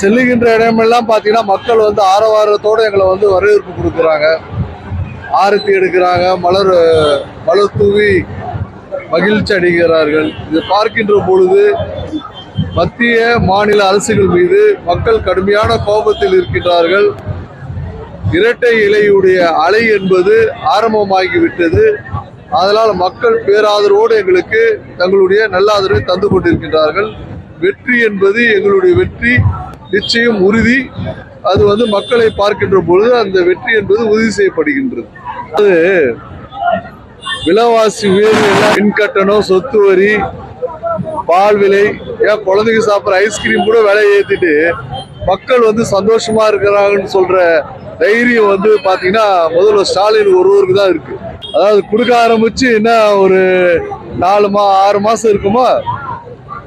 செல்லுகின்ற இடமெல்லாம் பார்த்தீங்கன்னா மக்கள் வந்து ஆரவாரத்தோடு எங்களை வந்து வரவேற்பு கொடுக்குறாங்க. ஆரத்தி எடுக்கிறாங்க. மலர் மலர் தூவி மகிழ்ச்சி அடைகிறார்கள். இது பார்க்கின்ற பொழுது மத்திய மாநில அரசுகள் மீது மக்கள் கடுமையான கோபத்தில் இருக்கின்றார்கள். இரட்டை இலையுடைய அலை என்பது ஆரம்பமாகிவிட்டது. அதனால் மக்கள் பேராதரவோடு எங்களுக்கு தங்களுடைய நல்ல ஆதரவை தந்து கொண்டிருக்கின்றார்கள். வெற்றி என்பது எங்களுடைய வெற்றி. நிச்சயம் உறுதி. அது வந்து மக்களை பார்க்கின்ற பொழுது அந்த வெற்றி என்பது உறுதி செய்யப்படுகின்றது. அது விலைவாசி உயர்வு எல்லாம் மின்கட்டணம் சொத்து வரி பால் விலை ஏன் குழந்தைங்க சாப்பிட்ற ஐஸ்கிரீம் கூட விலை ஏற்றிட்டு மக்கள் வந்து சந்தோஷமா இருக்கிறாங்கன்னு சொல்ற தைரியம் வந்து பாத்தீங்கன்னா முதல்ல ஸ்டாலின் ஒருவருக்கு தான் இருக்கு. அதாவது கொடுக்க ஆரம்பிச்சு என்ன ஒரு நாலு மா ஆறு மாசம் இருக்குமா?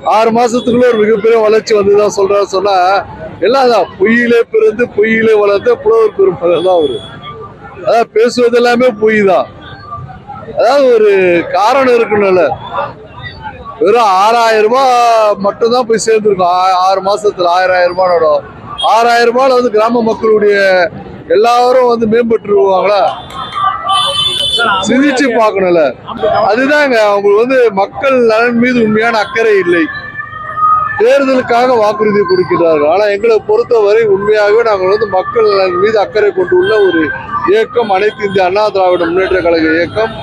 ஆறு மாசத்துக்குள்ள ஒரு மிகப்பெரிய வளர்ச்சி வந்துதான் சொல்றாரு. சொன்னா எல்லாம் தான் பொய்யிலே பிறந்து பொய்யிலே வளர்ந்த புலவர் பெருமகன் தான் அவரு. அதாவது பேசுவது எல்லாமே பொய் தான் அதாவது ஒரு காரணம் இருக்கணும்ல. வெறும் ஆறாயிரம் ரூபாய் மட்டும்தான் போய் சேர்ந்துருக்கோம். ஆ- ஆறு மாசத்துல ஆயிரம் ஆயிரம் ரூபாயோட ஆறாயிரம் ரூபாயில வந்து கிராம மக்களுடைய எல்லாரும் வந்து மேம்பட்டுருவாங்களா? சிந்திச்சு பார்க்கணும்ல. அதுதாங்க அவங்களுக்கு வந்து மக்கள் நலன் மீது உண்மையான அக்கறை இல்லை. தேர்தலுக்காக வாக்குறுதி கொடுக்கிறார்கள். ஆனால் எங்களை பொறுத்தவரை உண்மையாகவே நாங்கள் வந்து மக்கள் மீது அக்கறை கொண்டுள்ள ஒரு இயக்கம் அனைத்து இந்திய அண்ணா திராவிட முன்னேற்ற கழக இயக்கம்.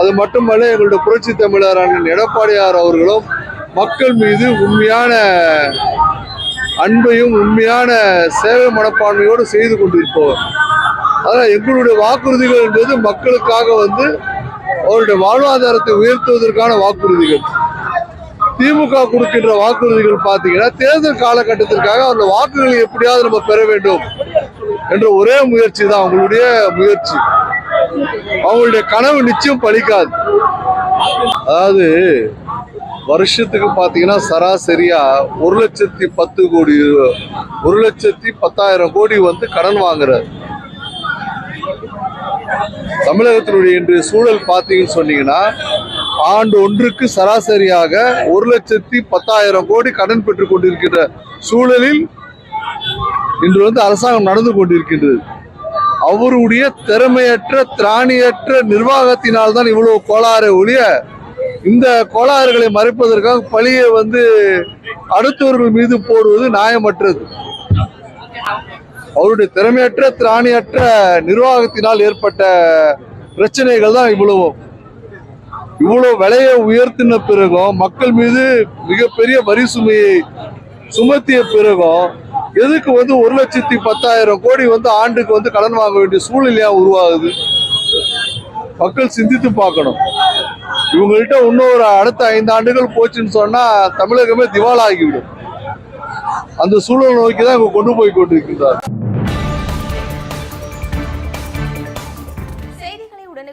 அது மட்டுமல்ல எங்களுடைய புரட்சி தமிழர் அண்ணன் எடப்பாடியார் அவர்களும் மக்கள் மீது உண்மையான அன்பையும் உண்மையான சேவை மனப்பான்மையோடு செய்து கொண்டிருப்பவர். அதனால் எங்களுடைய வாக்குறுதிகள் என்பது மக்களுக்காக வந்து அவருடைய வாழ்வாதாரத்தை உயர்த்துவதற்கான வாக்குறுதிகள். திமுக கொடுக்கின்ற வாக்குறுதிகள் பார்த்தீங்கன்னா தேர்தல் காலகட்டத்திற்காக அந்த வாக்குகளை எப்படியாவது நம்ம பெற வேண்டும் என்ற ஒரே முயற்சி தான் அவங்களுடைய முயற்சி. அவங்களுடைய கனவு நிச்சயம் பலிக்காது. அதாவது வருஷத்துக்கு பார்த்தீங்கன்னா சராசரியா ஒரு லட்சத்தி பத்து கோடி ஒரு லட்சத்தி பத்தாயிரம் கோடி வந்து கடன் வாங்குறாரு. தமிழகத்தினுடைய இன்றைய சூழல் பார்த்தீங்கன்னு சொன்னீங்கன்னா ஆண்டு ஒன்றுக்கு சராசரியாக ஒரு லட்சத்தி பத்தாயிரம் கோடி கடன் பெற்றுக் கொண்டிருக்கின்ற சூழலில் இன்று வந்து அரசாங்கம் நடந்து கொண்டிருக்கின்றது. அவருடைய திறமையற்ற திராணியற்ற நிர்வாகத்தினால் தான் இவ்வளவு கோளாறு ஒழிய இந்த கோளாறுகளை மறைப்பதற்காக பழியை வந்து அடுத்தவர்கள் மீது போடுவது நியாயமற்றது. அவருடைய திறமையற்ற திராணியற்ற நிர்வாகத்தினால் ஏற்பட்ட பிரச்சனைகள் தான் இவ்வளவு. இவ்வளவு விலையை உயர்த்தின பிறகும் மக்கள் மீது மிகப்பெரிய வரி சுமையை சுமத்திய பிறகும் எதுக்கு வந்து ஒரு லட்சத்தி பத்தாயிரம் கோடி வந்து ஆண்டுக்கு வந்து கடன் வாங்க வேண்டிய சூழ்நிலையா உருவாகுது? மக்கள் சிந்தித்து பார்க்கணும். இவங்கள்ட்ட இன்னும் ஒரு அடுத்த ஐந்து ஆண்டுகள் போச்சுன்னு சொன்னா தமிழகமே திவாலாகிவிடும். அந்த சூழல் நோக்கி தான் இவங்க கொண்டு போய் கொண்டிருக்கிறார்